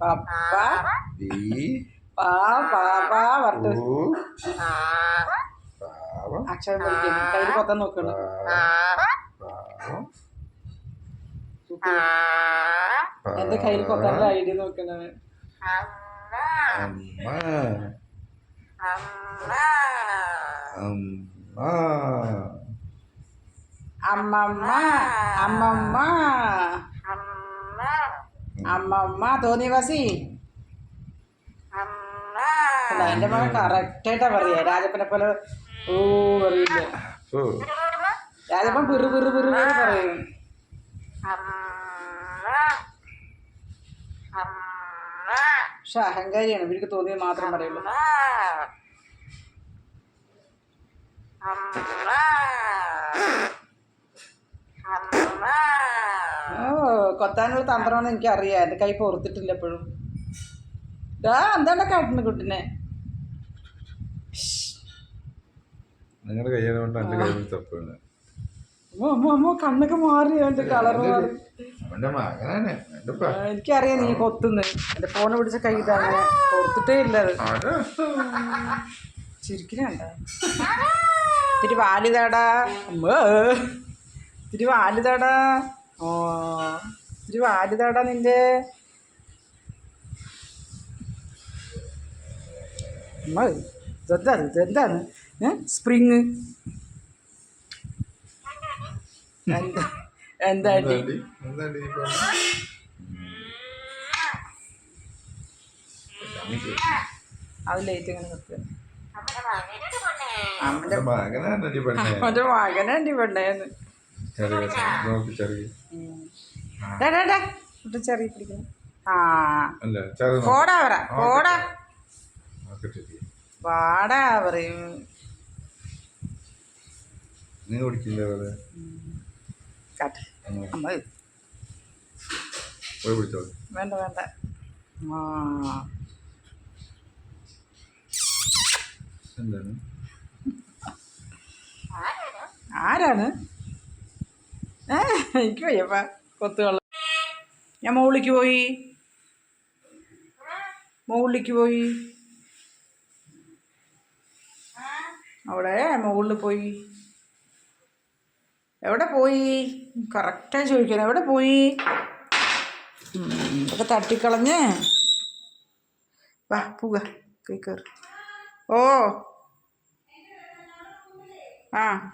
പപ്പ B പാ പാ പാ അക്ഷരം കയ്യിൽ കൊത്താൻ നോക്കണം. എന്റെ കയ്യിൽ കൊത്താനുള്ള ഐഡിയ നോക്കണത് അമ്മ. അമ്മ. അമ്മമ്മ അമ്മമ്മ. അമ്മമ്മ. തോന്നിവാസി എന്റെ മകൻ കറക്റ്റായിട്ടാ പറയാ രാജപ്പനെ പോലെ ഓ പറയില്ല രാജപ്പൻ പിറു പിറു പിറു പിറു പറയും. പക്ഷെ അഹങ്കാരിയാണ്. ഇവർക്ക് തോന്നിയത് മാത്രം പറയുള്ളൂ. കൊത്താനുള്ള തന്ത്രമാണ് എനിക്കറിയാം. എന്റെ കൈ പൊറത്തിട്ടില്ല എപ്പോഴും. ഇതാ എന്താണ് കാട്ടുന്ന കുട്ടിനെ? നിങ്ങളുടെ കയ്യിൽ കൊണ്ട് അമ്മോ അമ്മോ അമ്മോ കണ്ണൊക്കെ മാറി എന്റെ കളർ മാറി. അവന്റെ ആ, എനിക്കറിയാം നീ കൊത്തുന്നു. എന്റെ ഫോണ് പിടിച്ച കൈ ഇതാണ് പൊറത്തിട്ടേ ഇല്ല അത്. ചിരിക്കണണ്ട ഇത്തിരി വാലിതാടാ. അമ്മ ഇത്തിരി വാലിതാടാ. ഓ. ഇത്തിരി വാലിതാടാ നിന്റെ. അമ്മ ഇതെന്താണ്? ഇതെന്താണ്? സ്പ്രിങ്. എന്താ? എന്താണ്ടി അത് ലേറ്റ് ഇങ്ങനെ നിർത്തുക അവന്റെ മകനുണ്ട് പെണ്ണേന്ന് ചെറിയ പിടിക്കണം. ആ. അല്ല? ചെറിയ പോടാ പറ പോടാ. വാടാ പറയും നീ കുടിക്കില്ല വേണ്ട വേണ്ട. ആ. എന്താണ്? ആരാണ്? ഏ എനിക്ക് വയ്യപ്പ. കൊത്തുകള്ള ഞാൻ മുകളിലേക്ക് പോയി. മുകളിലേക്ക് പോയി. അവിടെ മുകളിൽ പോയി. എവിടെ പോയി? കറക്റ്റായി ചോദിക്കണം. എവിടെ പോയി? ഇതൊക്കെ തട്ടിക്കളഞ്ഞ്. വാ പോക കൈ കയറി. ഓ. ആ.